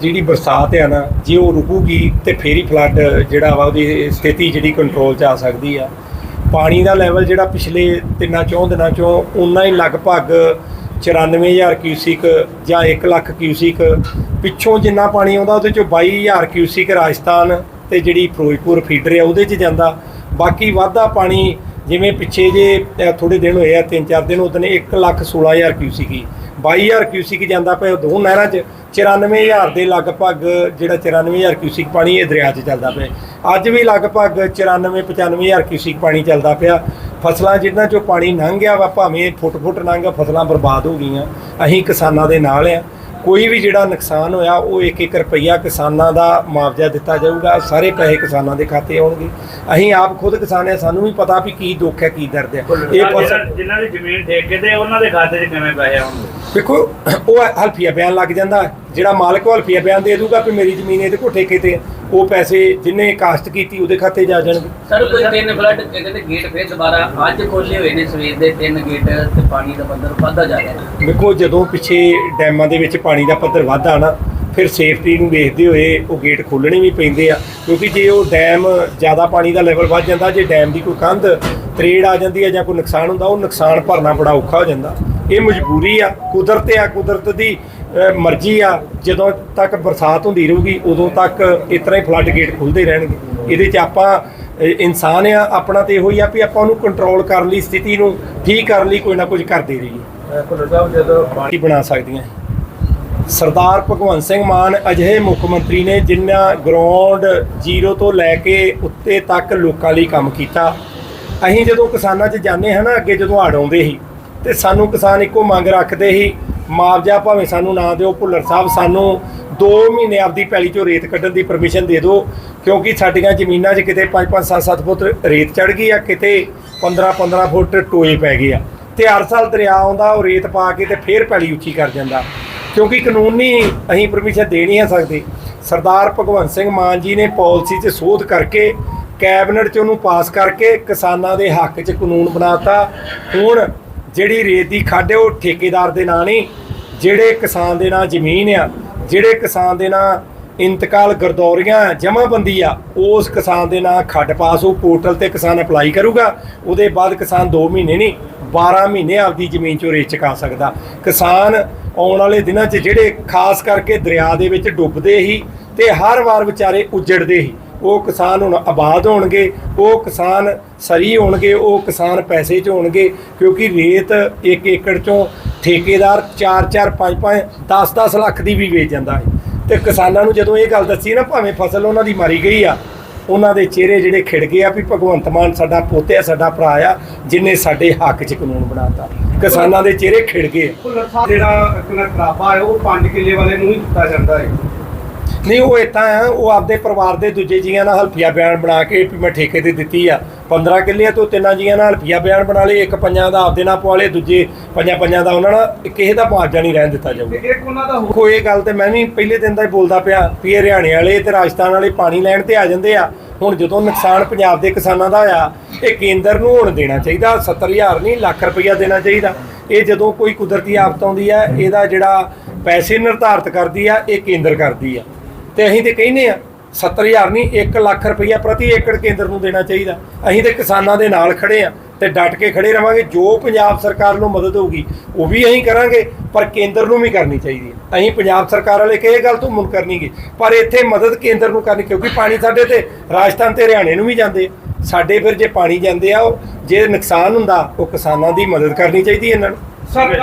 ਜਿਹੜੀ ਬਰਸਾਤ ਆ ਨਾ, ਜੇ ਉਹ ਰੁਕੂਗੀ ਤੇ ਫੇਰ ਹੀ ਫਲੱਡ ਜਿਹੜਾ ਵਾ ਉਹਦੀ ਸਥਿਤੀ ਜਿਹੜੀ ਕੰਟਰੋਲ 'ਚ ਆ ਸਕਦੀ ਆ। ਪਾਣੀ ਦਾ ਲੈਵਲ ਜਿਹੜਾ ਪਿਛਲੇ ਤਿੰਨਾਂ ਚੌਂ ਦਿਨਾਂ ਚੋਂ ਉਨਾ ਹੀ ਲਗਭਗ 94000 ਕਿਊਸਿਕ ਜਾਂ 1 ਲੱਖ ਕਿਊਸਿਕ ਪਿੱਛੋਂ ਜਿੰਨਾ ਪਾਣੀ ਆਉਂਦਾ ਉਹਦੇ ਚੋਂ 22000 ਕਿਊਸਿਕ ਰਾਜਸਥਾਨ ਤੇ ਜਿਹੜੀ ਫਿਰੋਜ਼ਪੁਰ ਫੀਡਰ ਆ ਉਹਦੇ 'ਚ ਜਾਂਦਾ। ਬਾਕੀ ਵਾਧਾ ਪਾਣੀ ਜਿਵੇਂ ਪਿੱਛੇ ਜੇ ਥੋੜੇ ਦਿਨ ਹੋਏ ਆ, ਤਿੰਨ ਚਾਰ ਦਿਨ ਉਦੋਂ 1 ਲੱਖ 16000 ਕਿਊਸਿਕ ਹੀ 22000 ਕਿਊਸਿਕ ਜਾਂਦਾ ਪਿਆ ਦੋ ਨਹਿਰਾਂ 'ਚ 94000 ਦੇ ਲਗਭਗ ਜਿਹੜਾ 94000 ਕਿਊਸਿਕ ਪਾਣੀ ਇਹ ਦਰਿਆ 'ਚ ਚੱਲਦਾ ਪਿਆ। ਅੱਜ ਵੀ ਲਗਭਗ 94 95000 ਕਿਊਸਿਕ ਪਾਣੀ ਚੱਲਦਾ ਪਿਆ। ਫਸਲਾਂ ਜਿਨ੍ਹਾਂ 'ਚੋਂ ਪਾਣੀ ਲੰਘ ਗਿਆ ਵਾ ਭਾਵੇਂ ਫੁੱਟ ਫੁੱਟ ਲੰਘ ਫਸਲਾਂ ਬਰਬਾਦ ਹੋ ਗਈਆਂ। ਅਸੀਂ ਕਿਸਾਨਾਂ ਦੇ ਨਾਲ ਆ। ਕੋਈ ਵੀ ਜਿਹੜਾ ਨੁਕਸਾਨ ਹੋਇਆ ਉਹ 1-1 ਰੁਪਈਆ ਕਿਸਾਨਾਂ ਦਾ ਮੁਆਵਜ਼ਾ ਦਿੱਤਾ ਜਾਊਗਾ। ਸਾਰੇ ਪੈਸੇ ਕਿਸਾਨਾਂ ਦੇ ਖਾਤੇ ਆਉਣਗੇ। ਅਸੀਂ ਆਪ ਖੁਦ ਕਿਸਾਨ ਆ ਸਾਨੂੰ ਵੀ ਪਤਾ ਵੀ ਕੀ ਦੁੱਖ ਹੈ ਕੀ ਦਰਦ ਹੈ। ਇਹ ਜਿਨ੍ਹਾਂ ਦੀ ਜ਼ਮੀਨ ਠੇਕੇ ਤੇ ਉਹਨਾਂ ਦੇ ਖਾਤੇ 'ਚ ਕਿਵੇਂ ਪੈਸੇ ਆਉਣਗੇ? ਦੇਖੋ ਉਹ ਹਲਫੀਆ ਬਿਆਨ ਲੱਗ ਜਾਂਦਾ। ਜਿਹੜਾ ਮਾਲਕ ਉਹ ਹਲਫੀਆ ਬਿਆਨ ਦੇ ਦੂਗਾ ਵੀ ਮੇਰੀ ਜ਼ਮੀਨ ਇਹਦੇ ਕੋਲ ਠੇਕੇ ਤੇ। ਉਹ ਪੈਸੇ ਜਿੰਨੇ ਕਾਸ਼ਤ ਕੀਤੀ ਉਹਦੇ ਖਾਤੇ ਜਾ ਜਾਣਗੇ। ਸਰ ਕੋਈ ਤਿੰਨ ਫਲੱਡ ਕਹਿੰਦੇ ਗੇਟ ਫਿਰ ਦੁਬਾਰਾ ਅੱਜ ਖੋਲੇ ਹੋਏ ਨੇ ਸਵੇਰ ਦੇ ਤਿੰਨ ਗੇਟ ਤੇ ਪਾਣੀ ਦਾ ਪੱਧਰ ਵੱਧਦਾ ਜਾ ਰਿਹਾ। ਦੇਖੋ ਜਦੋਂ ਪਿੱਛੇ ਡੈਮਾਂ ਦੇ ਵਿੱਚ ਪਾਣੀ ਦਾ ਪੱਧਰ ਵੱਧਦਾ ਨਾ ਫਿਰ ਸੇਫਟੀ ਨੂੰ ਵੇਖਦੇ ਹੋਏ ਉਹ ਗੇਟ ਖੋਲਣੇ ਵੀ ਪੈਂਦੇ ਆ। ਕਿਉਂਕਿ ਜੇ ਉਹ ਡੈਮ ਜ਼ਿਆਦਾ ਪਾਣੀ ਦਾ ਲੈਵਲ ਵੱਧ ਜਾਂਦਾ ਜੇ ਡੈਮ ਦੀ ਕੋਈ ਕੰਧ ਤਰੇੜ ਆ ਜਾਂਦੀ ਹੈ ਜਾਂ ਕੋਈ ਨੁਕਸਾਨ ਹੁੰਦਾ ਉਹ ਨੁਕਸਾਨ ਭਰਨਾ ਬੜਾ ਔਖਾ ਹੋ ਜਾਂਦਾ। ਇਹ ਮਜਬੂਰੀ ਆ ਕੁਦਰਤ ਆ ਕੁਦਰਤ ਦੀ ਮਰਜ਼ੀ ਆ। ਜਦੋਂ ਤੱਕ ਬਰਸਾਤ ਹੁੰਦੀ ਰਹੂਗੀ ਉਦੋਂ ਤੱਕ ਇਸ ਤਰ੍ਹਾਂ ਹੀ ਫਲੱਡ ਗੇਟ ਖੁੱਲਦੇ ਰਹਿਣਗੇ। ਇਹਦੇ 'ਚ ਆਪਾਂ ਇਨਸਾਨ ਆ ਆਪਣਾ ਤੇ ਇਹੋ ਹੀ ਆ ਵੀ ਆਪਾਂ ਉਹਨੂੰ ਕੰਟਰੋਲ ਕਰਨ ਲਈ ਸਥਿਤੀ ਨੂੰ ਠੀਕ ਕਰਨ ਲਈ ਕੋਈ ਨਾ ਕੁਝ ਕਰਦੇ ਰਹੀਏ। ਭੁੱਲਰ ਸਾਹਿਬ ਜਦੋਂ ਕੀ ਬਣਾ ਸਕਦੀਆਂ? ਸਰਦਾਰ ਭਗਵੰਤ ਸਿੰਘ ਮਾਨ ਅਜਿਹੇ ਮੁੱਖ ਮੰਤਰੀ ਨੇ ਜਿਨ੍ਹਾਂ ਗਰਾਊਂਡ ਜ਼ੀਰੋ ਤੋਂ ਲੈ ਕੇ ਉੱਤੇ ਤੱਕ ਲੋਕਾਂ ਲਈ ਕੰਮ ਕੀਤਾ। ਅਸੀਂ ਜਦੋਂ ਕਿਸਾਨਾਂ 'ਚ ਜਾਂਦੇ ਹਾਂ ਨਾ ਅੱਗੇ ਜਦੋਂ ਹੜ੍ਹ ਆਉਂਦੇ ਸੀ ਤੇ ਸਾਨੂੰ ਕਿਸਾਨ ਇੱਕੋ ਮੰਗ ਰੱਖਦੇ ਸੀ, ਮੁਆਵਜ਼ਾ ਭਾਵੇਂ ਸਾਨੂੰ ਨਾ ਦਿਓ, ਭੁੱਲਰ ਸਾਹਿਬ, ਸਾਨੂੰ 2 ਮਹੀਨੇ ਆਪਦੀ ਪੈਲੀ 'ਚੋਂ ਰੇਤ ਕੱਢਣ ਦੀ ਪਰਮਿਸ਼ਨ ਦੇ ਦਿਓ, ਕਿਉਂਕਿ ਸਾਡੀਆਂ ਜ਼ਮੀਨਾਂ 'ਚ ਕਿਤੇ 5-5 7-7 ਫੁੱਟ ਰੇਤ ਚੜ ਗਈ ਆ, ਕਿਤੇ 15-15 ਫੁੱਟ ਟੋਏ ਪੈ ਗਏ ਆ। ਤੇ ਹਰ ਸਾਲ ਦਰਿਆ ਆਉਂਦਾ, ਉਹ ਰੇਤ ਪਾ ਕੇ ਤੇ ਫੇਰ ਪੈਲੀ ਉੱਚੀ ਕਰ ਜਾਂਦਾ। ਕਿਉਂਕਿ ਕਾਨੂੰਨੀ ਅਸੀਂ ਪਰਮਿਸ਼ਨ ਦੇ ਨਹੀਂ ਆ ਸਕਦੇ। ਸਰਦਾਰ ਭਗਵੰਤ ਸਿੰਘ ਮਾਨ ਜੀ ਨੇ ਪਾਲਿਸੀ 'ਚ ਸੋਧ ਕਰਕੇ, ਕੈਬਨਿਟ 'ਚ ਉਹਨੂੰ ਪਾਸ ਕਰਕੇ ਕਿਸਾਨਾਂ ਦੇ ਹੱਕ 'ਚ ਕਾਨੂੰਨ ਬਣਾਤਾ ਹੁਣ ਜਿਹੜੀ ਰੇਤ ਦੀ ਖੱਡ ਹੈ, ਉਹ ਠੇਕੇਦਾਰ ਦੇ ਨਾਂ ਨਹੀਂ ਜਿਹੜੇ ਕਿਸਾਨ ਦੇ ਨਾਂ ਜ਼ਮੀਨ ਆ, ਜਿਹੜੇ ਕਿਸਾਨ ਦੇ ਨਾਂ ਇੰਤਕਾਲ ਗਰਦੌਰੀਆਂ, ਜਮਾਬੰਦੀ ਆ, ਉਸ ਕਿਸਾਨ ਦੇ ਨਾਂ ਖੱਡ ਪਾਸ, ਉਹ ਪੋਰਟਲ ਤੇ ਕਿਸਾਨ ਅਪਲਾਈ ਕਰੂਗਾ। ਉਹਦੇ ਬਾਅਦ ਕਿਸਾਨ 2 ਮਹੀਨੇ ਨਹੀਂ 12 ਮਹੀਨੇ ਆਪਦੀ ਜ਼ਮੀਨ ਚੋਂ ਰੇਤ ਚੁਕਾ ਸਕਦਾ। ਕਿਸਾਨ ਆਉਣ ਵਾਲੇ ਦਿਨਾਂ 'ਚ ਜਿਹੜੇ ਖਾਸ ਕਰਕੇ ਦਰਿਆ ਦੇ ਵਿੱਚ ਡੁੱਬਦੇ ਹੀ ਤੇ ਹਰ ਵਾਰ ਵਿਚਾਰੇ ਉੱਜੜਦੇ ਹੀ। ਉਹ ਕਿਸਾਨ ਹੁਣ ਆਬਾਦ ਹੋਣਗੇ, ਉਹ ਕਿਸਾਨ ਸਰੀ ਹੋਣਗੇ, ਉਹ ਕਿਸਾਨ ਪੈਸੇ 'ਚ ਹੋਣਗੇ, ਕਿਉਂਕਿ ਰੇਤ ਇੱਕ ਏਕੜ 'ਚੋਂ ਠੇਕੇਦਾਰ 4-4 5-5 10-10 ਲੱਖ ਦੀ ਵੀ ਵੇਚ ਜਾਂਦਾ ਹੈ। ਤੇ ਕਿਸਾਨਾਂ ਨੂੰ ਜਦੋਂ ਇਹ ਗੱਲ ਦੱਸੀ ਨਾ, ਭਾਵੇਂ ਫਸਲ ਉਹਨਾਂ ਦੀ ਮਾਰੀ ਗਈ ਆ, ਉਹਨਾਂ ਦੇ ਚਿਹਰੇ ਜਿਹੜੇ ਖਿੜ ਗਏ ਆ ਵੀ ਭਗਵੰਤ ਮਾਨ ਸਾਡਾ ਪੋਤੇ ਆ, ਸਾਡਾ ਭਰਾ ਆ, ਜਿਨੇ ਸਾਡੇ ਹੱਕ 'ਚ ਕਾਨੂੰਨ ਬਣਾਤਾ। ਕਿਸਾਨਾਂ ਦੇ ਚਿਹਰੇ ਖਿੜ ਗਏ ਭੁੱਲਰ ਜਿਹੜਾ ਕਿਲਾ ਹੈ, ਉਹ 5 ਕਿੱਲੇ ਵਾਲੇ ਨੂੰ ਹੀ ਦਿੱਤਾ ਜਾਂਦਾ ਹੈ। ਨਹੀਂ ਉਹ ਇਤਾਂ ਆ ਉਹ ਆਪਦੇ ਪਰਿਵਾਰ ਦੇ ਦੂਜੇ ਜੀਆਂ ਨਾਲ ਹਲਫੀਆ ਬਿਆਨ ਬਣਾ ਕੇ ਵੀ ਮੈਂ ਠੇਕੇ ਤੇ ਦਿੱਤੀ ਆ। 15 ਕਿੱਲੇ ਤੋਂ ਤਿੰਨਾਂ ਜੀਆਂ ਨਾਲ ਹਲਫੀਆ ਬਿਆਨ ਬਣਾ ਲਏ ਇੱਕ ਪੰਜਾਂ ਦਾ ਆਪਦੇ ਨਾਲ ਪਵਾ ਲਏ ਦੂਜੇ ਪੰਜਾਂ ਪੰਜਾਂ ਦਾ ਉਹਨਾਂ ਨਾਲ ਕਿਸੇ ਦਾ ਮੁਆਵਜ਼ਾ ਨਹੀਂ ਰਹਿਣ ਦਿੱਤਾ ਜਾਊਗਾ ਇੱਕ ਉਹਨਾਂ ਦਾ ਕੋਈ ਇਹ ਗੱਲ ਤੇ ਮੈਂ ਵੀ ਪਹਿਲੇ ਦਿਨ ਦਾ ਹੀ ਬੋਲਦਾ ਪਿਆ ਵੀ ਇਹ ਹਰਿਆਣੇ ਵਾਲੇ ਤੇ ਰਾਜਸਥਾਨ ਵਾਲੇ ਪਾਣੀ ਲੈਣ ਤੇ ਆ ਜਾਂਦੇ ਆ। ਹੁਣ ਜਦੋਂ ਨੁਕਸਾਨ ਪੰਜਾਬ ਦੇ ਕਿਸਾਨਾਂ ਦਾ ਹੋਇਆ ਇਹ ਕੇਂਦਰ ਨੂੰ ਹੁਣ ਦੇਣਾ ਚਾਹੀਦਾ 70000 ਨਹੀਂ ਲੱਖ ਰੁਪਈਆ ਦੇਣਾ ਚਾਹੀਦਾ। ਇਹ ਜਦੋਂ ਕੋਈ ਕੁਦਰਤੀ ਆਫਤ ਆਉਂਦੀ ਆ ਇਹਦਾ ਜਿਹੜਾ ਪੈਸੇ ਨਿਰਧਾਰਤ ਕਰਦੀ ਆ ਇਹ ਕੇਂਦਰ ਕਰਦੀ ਆ। ਤੇ ਅਸੀਂ ਤੇ ਕਹਿੰਦੇ ਆ 70000 ਨਹੀਂ 1 ਲੱਖ ਰੁਪਈਆ ਪ੍ਰਤੀ ਏਕੜ ਕੇਂਦਰ ਨੂੰ ਦੇਣਾ ਚਾਹੀਦਾ। ਅਸੀਂ ਤੇ ਕਿਸਾਨਾਂ ਦੇ ਨਾਲ ਖੜੇ ਆ ਤੇ ਡਟ ਕੇ ਖੜੇ ਰਵਾਂਗੇ, ਜੋ ਪੰਜਾਬ ਸਰਕਾਰ ਨੂੰ ਮਦਦ ਹੋਊਗੀ, ਉਹ ਵੀ ਅਸੀਂ ਕਰਾਂਗੇ, ਪਰ ਕੇਂਦਰ ਨੂੰ ਵੀ ਕਰਨੀ ਚਾਹੀਦੀ ਹੈ। ਅਸੀਂ ਪੰਜਾਬ ਸਰਕਾਰ ਵਾਲੇ ਕਹੇ ਗੱਲ ਤੋਂ ਮੁਨ ਕਰਨੀਗੇ ਪਰ ਇੱਥੇ ਮਦਦ ਕੇਂਦਰ ਨੂੰ ਕਰਨੀ, ਕਿਉਂਕਿ ਪਾਣੀ ਸਾਡੇ ਤੇ, ਰਾਜਸਥਾਨ ਤੇ ਹਰਿਆਣੇ ਨੂੰ ਵੀ ਜਾਂਦੇ ਆ। ਸਾਡੇ ਫਿਰ ਜੇ ਪਾਣੀ ਜਾਂਦੇ ਆ, ਉਹ ਜੇ ਨੁਕਸਾਨ ਹੁੰਦਾ, ਉਹ ਕਿਸਾਨਾਂ ਦੀ ਮਦਦ ਕਰਨੀ ਚਾਹੀਦੀ ਇਹਨਾਂ ਨੂੰ। ਸਰਕਾਰ